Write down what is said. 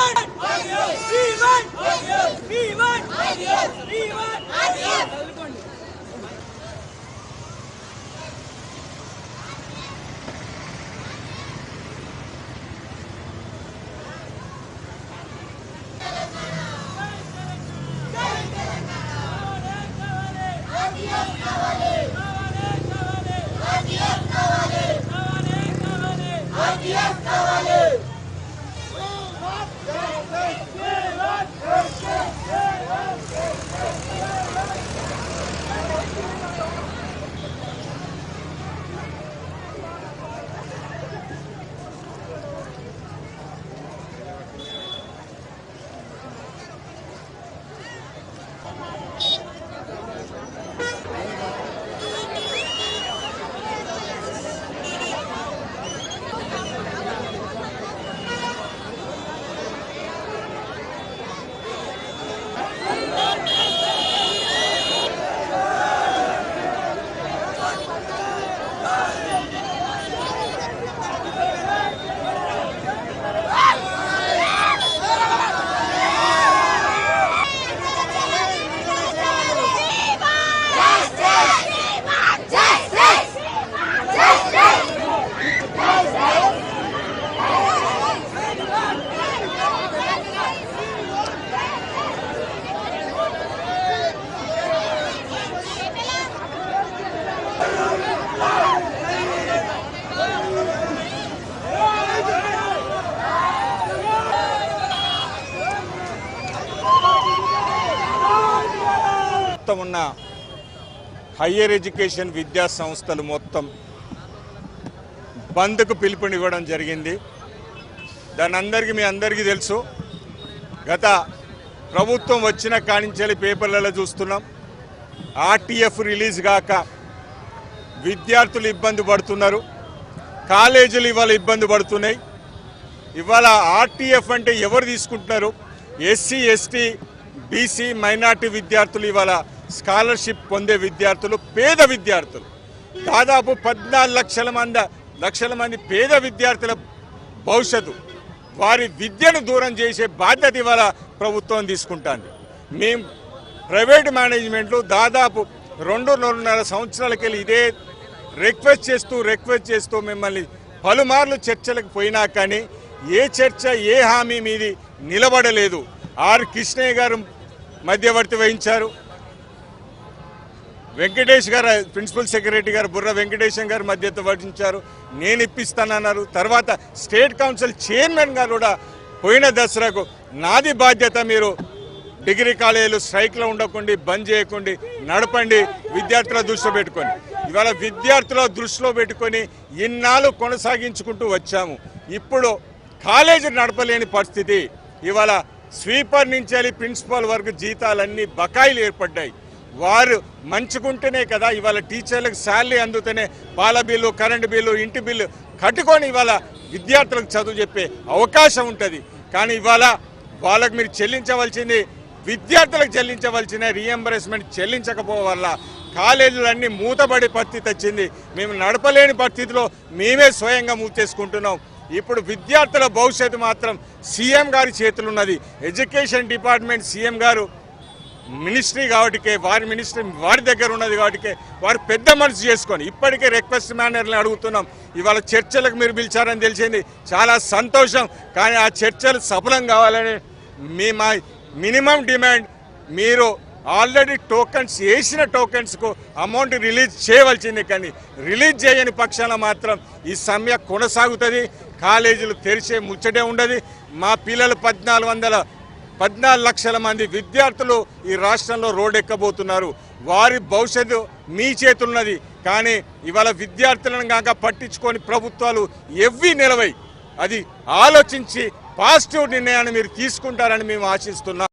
Yeah. మొత్తం ఉన్న higher education విద్యా సంస్థలు మొత్తం బంద్కు పిలుపునివ్వడం జరిగింది. దాని అందరికీ మీ అందరికీ తెలుసు గత ప్రభుత్వం వచ్చిన కానించాలి పేపర్లలో చూస్తున్నాం. ఆర్టీఎఫ్ రిలీజ్ కాక విద్యార్థులు ఇబ్బంది పడుతున్నారు. కాలేజీలు ఇవాళ ఇబ్బంది పడుతున్నాయి. ఇవాళ ఆర్టీఎఫ్ అంటే ఎవరు తీసుకుంటున్నారు? ఎస్సీ ఎస్టీ బీసీ మైనార్టీ విద్యార్థులు ఇవాళ స్కాలర్షిప్ పొందే విద్యార్థులు పేద విద్యార్థులు. దాదాపు పద్నాలుగు లక్షల మంది లక్షల మంది పేద విద్యార్థుల భవిష్యత్తు. వారి విద్యను దూరం చేసే బాధ్యత ఇవాళ ప్రభుత్వం తీసుకుంటుంది. మేము ప్రైవేట్ మేనేజ్మెంట్లు దాదాపు రెండు రెండున్నర సంవత్సరాలకి వెళ్ళి ఇదే రిక్వెస్ట్ చేస్తూ రిక్వెస్ట్ చేస్తూ మిమ్మల్ని పలుమార్లు చర్చలకు పోయినా కానీ ఏ చర్చ ఏ హామీ మీది నిలబడలేదు. ఆర్ కృష్ణయ్య గారు మధ్యవర్తి వహించారు. వెంకటేష్ గారు ప్రిన్సిపల్ సెక్రటరీ గారు బుర్ర వెంకటేశం గారు మధ్యత వహించారు. నేను ఇప్పిస్తానన్నారు. తర్వాత స్టేట్ కౌన్సిల్ చైర్మన్ గారు కూడా పోయిన దసరాకు నాది బాధ్యత మీరు డిగ్రీ కాలేజీలు స్ట్రైక్లో ఉండకండి బంద్ చేయకండి నడపండి విద్యార్థుల దృష్టి పెట్టుకోండి. ఇవాళ విద్యార్థుల దృష్టిలో పెట్టుకొని ఇన్నాళ్ళు కొనసాగించుకుంటూ వచ్చాము. ఇప్పుడు కాలేజీ నడపలేని పరిస్థితి. ఇవాళ స్వీపర్ నుంచి వెళ్ళి ప్రిన్సిపాల్ వరకు జీతాలన్నీ బకాయిలు ఏర్పడ్డాయి. వారు మంచుకుంటేనే కదా ఇవాళ టీచర్లకు శాలరీ అందుతేనే పాల బిల్లు కరెంటు బిల్లు ఇంటి బిల్లు కట్టుకొని ఇవాళ విద్యార్థులకు చదువు చెప్పే అవకాశం ఉంటుంది. కానీ ఇవాళ వాళ్ళకు మీరు చెల్లించవలసింది విద్యార్థులకు చెల్లించవలసిన రీఎంబర్స్మెంట్ చెల్లించకపోవడం వల్ల కాలేజీలన్నీ మూతబడి పరిస్థితి వచ్చింది మేము నడపలేని పరిస్థితిలో మేమే స్వయంగా మూతేసుకుంటున్నాం ఇప్పుడు విద్యార్థుల భవిష్యత్తు మాత్రం సీఎం గారి చేతులు ఉన్నది ఎడ్యుకేషన్ డిపార్ట్మెంట్ సీఎం గారు మినిస్ట్రీ కాబట్టికే వారి మినిస్ట్రీ వారి దగ్గర ఉన్నది కాబట్టికే వారు పెద్ద మనసు చేసుకొని ఇప్పటికే రిక్వెస్ట్ మేనర్ని అడుగుతున్నాం. ఇవాళ చర్చలకు మీరు పిలిచారని తెలిసింది. చాలా సంతోషం. కానీ ఆ చర్చలు సఫలం కావాలని మీ మా మినిమం డిమాండ్. మీరు ఆల్రెడీ టోకెన్స్ వేసిన టోకెన్స్కు అమౌంట్ రిలీజ్ చేయవలసింది కానీ రిలీజ్ చేయని పక్షాన మాత్రం ఈ సమ్మె కొనసాగుతుంది. కాలేజీలు తెరిచే ముచ్చటే ఉండదు. మా పిల్లలు పద్నాలుగు వందల పద్నాలుగు లక్షల మంది విద్యార్థులు ఈ రాష్ట్రంలో రోడ్డెక్కబోతున్నారు వారి భవిష్యత్తు మీ చేతున్నది కానీ ఇవాళ విద్యార్థులను కాక పట్టించుకొని ప్రభుత్వాలు ఎవ్వి నిలవై అది ఆలోచించి పాజిటివ్ నిర్ణయాన్ని మీరు తీసుకుంటారని మేము ఆశిస్తున్నాం.